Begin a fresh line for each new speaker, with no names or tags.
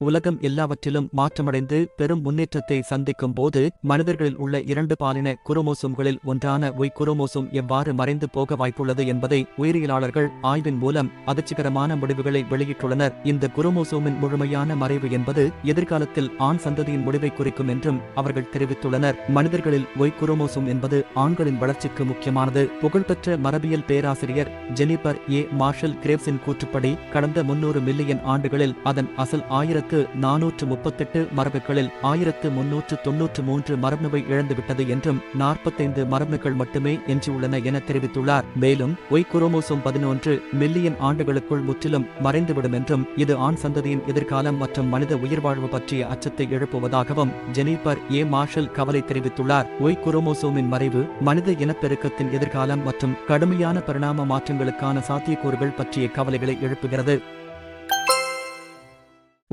உலகம் எல்லாவற்றிலும் மாற்றமடைந்து பெரும் முன்னேற்றத்தை சந்திக்கும் போது மனிதர்களில் உள்ள இரண்டு பாலின குரோமோசோம்களில் ஒன்றான ஒய் குரோமோசோம் எவ்வாறு மறைந்து போக வாய்ப்புள்ளது என்பதை உயிரியலாளர்கள் ஆய்வின் மூலம் அதிர்ச்சிகரமான முடிவுகளை வெளியிட்டுள்ளனர். இந்த குரோமோசோமின் முழுமையான மறைவு என்பது எதிர்காலத்தில் ஆண் சந்ததியின் முடிவை குறிக்கும் என்றும் அவர்கள் தெரிவித்துள்ளனர். மனிதர்களில் ஒய் குரோமோசோம் என்பது ஆண்களின் வளர்ச்சிக்கு முக்கியமானது. புகழ்பெற்ற மரபியல் பேராசிரியர் ஜெனிபர் ஏ. மார்ஷல் கிரேவ்ஸின் கூற்றுப்படி கடந்த முன்னூறு மில்லியன் ஆண்டுகளில் அதன் அசல் ஆயிரத்து நானூற்று முப்பத்தெட்டு மரபுகளில் ஆயிரத்து முன்னூற்று தொன்னூற்று மூன்று மரபணுவை இழந்துவிட்டது என்றும் நாற்பத்தைந்து மரபணுக்கள் மட்டுமே எஞ்சியுள்ளன என தெரிவித்துள்ளார். மேலும் ஒய் குரோமோசோம் பதினொன்று மில்லியன் ஆண்டுகளுக்குள் முற்றிலும் மறைந்துவிடும் என்றும் இது ஆண் சந்ததியின் எதிர்காலம் மற்றும் மனித உயிர்வாழ்வு பற்றிய அச்சத்தை எழுப்புவதாகவும் ஜெனிபர் ஏ. மார்ஷல் கவலை தெரிவித்துள்ளார். ஒய் குரோமோசோமின் மறைவு மனித இனப்பெருக்கத்தின் எதிர்காலம் மற்றும் கடுமையான பரிணாம மாற்றங்களுக்கான சாத்தியக்கூறுகள் பற்றிய கவலைகளை எழுப்புகிறது.